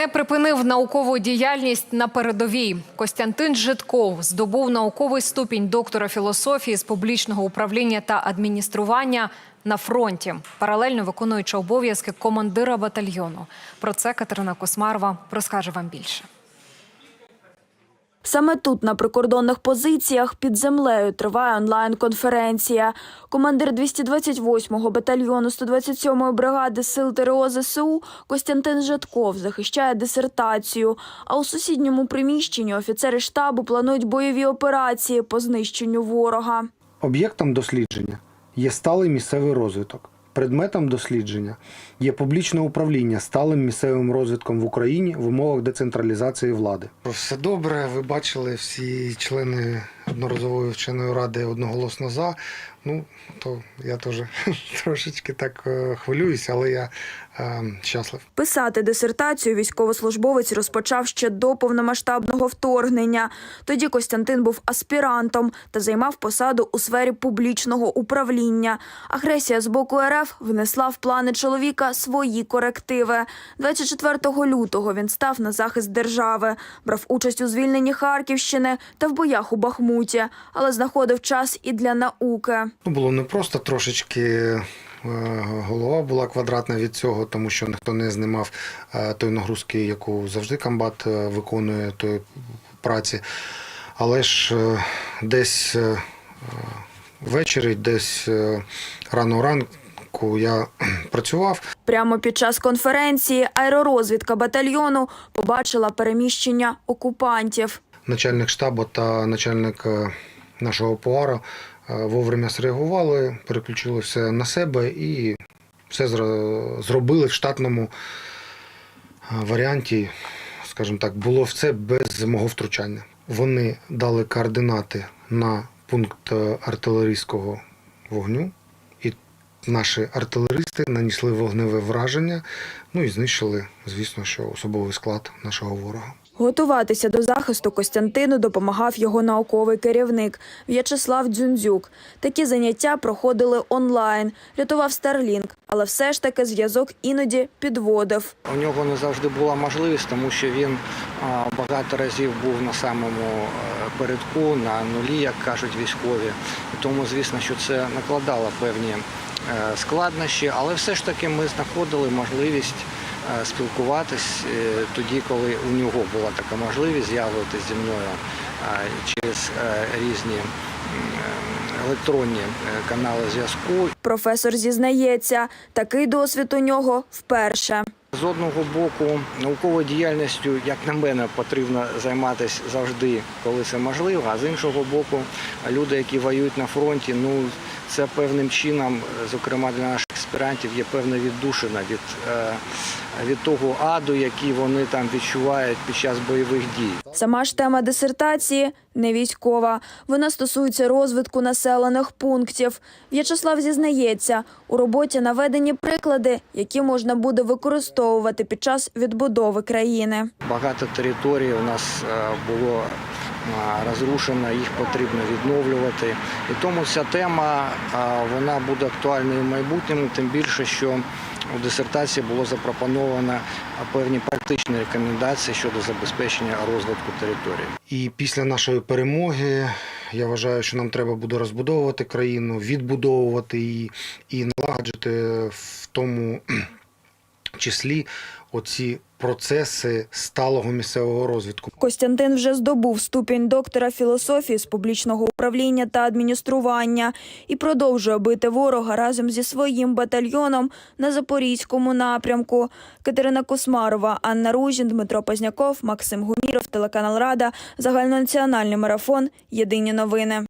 Не припинив наукову діяльність на передовій. Костянтин Житков здобув науковий ступінь доктора філософії з публічного управління та адміністрування на фронті, паралельно виконуючи обов'язки командира батальйону. Про це Катерина Космарова розкаже вам більше. Саме тут, на прикордонних позиціях, під землею триває онлайн-конференція. Командир 228-го батальйону 127-ї бригади сил ТРО ЗСУ Костянтин Житков захищає дисертацію. А у сусідньому приміщенні офіцери штабу планують бойові операції по знищенню ворога. Об'єктом дослідження є сталий місцевий розвиток. Предметом дослідження є публічне управління сталим місцевим розвитком в Україні в умовах децентралізації влади. Все добре. Ви бачили всі члени одноразової вченої ради одноголосно за. Ну то я теж трошечки так е, хвилююсь, але я е, щаслив. Писати дисертацію військовослужбовець розпочав ще до повномасштабного вторгнення. Тоді Костянтин був аспірантом та займав посаду у сфері публічного управління. Агресія з боку РФ внесла в плани чоловіка свої корективи. 24 лютого він став на захист держави, брав участь у звільненні Харківщини та в боях у Бахмуті, але знаходив час і для науки. Ну, було не просто трошечки. е, Голова була квадратна від цього, тому що ніхто не знімав е, той нагрузки, яку завжди комбат е, виконує тої праці. Але ж десь ввечері, десь рано ранку я працював. Прямо під час конференції аеророзвідка батальйону побачила переміщення окупантів. Начальник штабу та начальник е, нашого пуара е, вовремя зреагували, переключили все на себе і все зро- зробили в штатному е, варіанті. Скажімо так, було все без мого втручання. Вони дали координати на пункт артилерійського вогню, і наші артилеристи нанесли вогневе враження, ну і знищили, звісно, що особовий склад нашого ворога. Готуватися до захисту Костянтину допомагав його науковий керівник В'ячеслав Дзюндзюк. Такі заняття проходили онлайн, рятував Старлінг, але все ж таки зв'язок іноді підводив. У нього не завжди була можливість, тому що він багато разів був на самому е, передку, на нулі, як кажуть військові. Тому, звісно, що це накладало певні е, складнощі, але все ж таки ми знаходили можливість спілкуватись е, тоді, коли у нього була така можливість з'явитися зі мною е, через е, різні е, електронні е, канали зв'язку. Професор зізнається, такий досвід у нього вперше. З одного боку, науковою діяльністю, як на мене, потрібно займатися завжди, коли це можливо. А з іншого боку, люди, які воюють на фронті, ну це певним чином, зокрема для наших аспірантів, є певна віддушина від, е, від того аду, який вони там відчувають під час бойових дій. Сама ж тема дисертації не військова. Вона стосується розвитку населених пунктів. В'ячеслав зізнається, у роботі наведені приклади, які можна буде використовувати під час відбудови країни. Багато територій у нас е, було розрушено, їх потрібно відновлювати. І тому ця тема вона буде актуальною в майбутньому, тим більше, що у дисертації було запропоновано певні практичні рекомендації щодо забезпечення розвитку території. І після нашої перемоги я вважаю, що нам треба буде розбудовувати країну, відбудовувати її і налагоджити в тому числі оці процеси сталого місцевого розвитку. Костянтин вже здобув ступінь доктора філософії з публічного управління та адміністрування і продовжує бити ворога разом зі своїм батальйоном на запорізькому напрямку. Катерина Космарова, Анна Ружін, Дмитро Позняков, Максим Гуміров, телеканал Рада, загальнонаціональний марафон. Єдині новини.